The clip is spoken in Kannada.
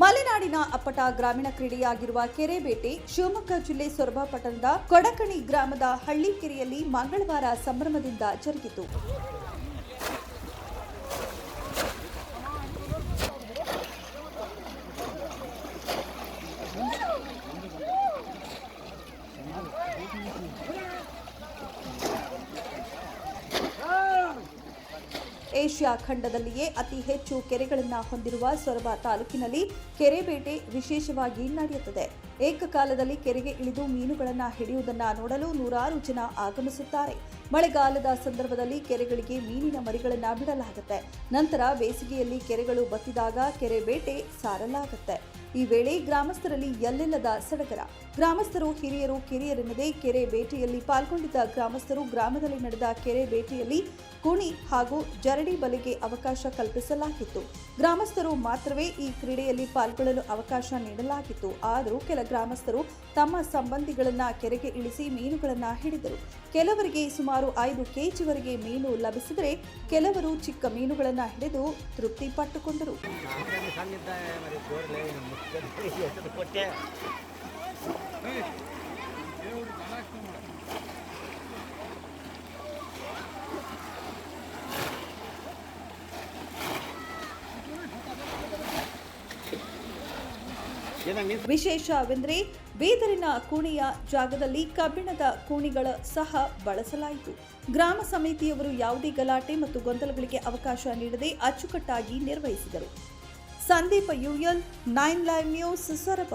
ಮಲೆನಾಡಿನ ಅಪ್ಪಟ ಗ್ರಾಮೀಣ ಕ್ರೀಡೆಯಾಗಿರುವ ಕೆರೆಬೇಟೆ ಶಿವಮೊಗ್ಗ ಜಿಲ್ಲೆ ಸೊರಬ ಪಟ್ಟಣದ ಕೊಡಕಣಿ ಗ್ರಾಮದ ಹಳ್ಳಿ ಕೆರೆಯಲ್ಲಿ ಮಂಗಳವಾರ ಸಂಭ್ರಮದಿಂದ ಜರುಗಿತು. ಏಷ್ಯಾ ಖಂಡದಲ್ಲಿಯೇ ಅತಿ ಹೆಚ್ಚು ಕೆರೆಗಳನ್ನು ಹೊಂದಿರುವ ಸೊರಬ ತಾಲೂಕಿನಲ್ಲಿ ಕೆರೆ ಬೇಟೆ ವಿಶೇಷವಾಗಿ ನಡೆಯುತ್ತದೆ. ಏಕಕಾಲದಲ್ಲಿ ಕೆರೆಗೆ ಇಳಿದು ಮೀನುಗಳನ್ನು ಹಿಡಿಯುವುದನ್ನ ನೋಡಲು ನೂರಾರು ಜನ ಆಗಮಿಸುತ್ತಾರೆ. ಮಳೆಗಾಲದ ಸಂದರ್ಭದಲ್ಲಿ ಕೆರೆಗಳಿಗೆ ಮೀನಿನ ಮರಿಗಳನ್ನು ಬಿಡಲಾಗುತ್ತೆ. ನಂತರ ಬೇಸಿಗೆಯಲ್ಲಿ ಕೆರೆಗಳು ಬತ್ತಿದಾಗ ಕೆರೆ ಬೇಟೆ ಸಾರಲಾಗುತ್ತೆ. ಈ ವೇಳೆ ಗ್ರಾಮಸ್ಥರಲ್ಲಿ ಎಲ್ಲೆಲ್ಲದ ಸಡಗರ. ಗ್ರಾಮಸ್ಥರು ಹಿರಿಯರು ಕಿರಿಯರೆನ್ನದೇ ಕೆರೆ ಬೇಟೆಯಲ್ಲಿ ಪಾಲ್ಗೊಂಡಿದ್ದ ಗ್ರಾಮಸ್ಥರು ಗ್ರಾಮದಲ್ಲಿ ನಡೆದ ಕೆರೆ ಬೇಟೆಯಲ್ಲಿ ಕುಣಿ ಹಾಗೂ ಜರಡಿ ಬಲೆಗೆ ಅವಕಾಶ ಕಲ್ಪಿಸಲಾಗಿತ್ತು. ಗ್ರಾಮಸ್ಥರು ಮಾತ್ರವೇ ಈ ಕ್ರೀಡೆಯಲ್ಲಿ ಪಾಲ್ಗೊಳ್ಳಲು ಅವಕಾಶ ನೀಡಲಾಗಿತ್ತು. ಆದರೂ ಕೆಲ ಗ್ರಾಮಸ್ಥರು ತಮ್ಮ ಸಂಬಂಧಿಗಳನ್ನ ಕೆರೆಗೆ ಇಳಿಸಿ ಮೀನುಗಳನ್ನ ಹಿಡಿದರು. ಕೆಲವರಿಗೆ ಸುಮಾರು ಐದು ಕೆಜಿವರೆಗೆ ಮೀನು ಲಭಿಸಿದರೆ ಕೆಲವರು ಚಿಕ್ಕ ಮೀನುಗಳನ್ನ ಹಿಡಿದು ತೃಪ್ತಿ ಪಟ್ಟುಕೊಂಡರು. ವಿಶೇಷವೆಂದರೆ ಬೀದರಿನ ಕೂಣಿಯ ಜಾಗದಲ್ಲಿ ಕಬ್ಬಿಣದ ಕೋಣಿಗಳ ಸಹ ಬಳಸಲಾಯಿತು. ಗ್ರಾಮ ಸಮಿತಿಯವರು ಯಾವುದೇ ಗಲಾಟೆ ಮತ್ತು ಗೊಂದಲಗಳಿಗೆ ಅವಕಾಶ ನೀಡದೆ ಅಚ್ಚುಕಟ್ಟಾಗಿ ನಿರ್ವಹಿಸಿದರು. Sandeep UL nine live news Soraba.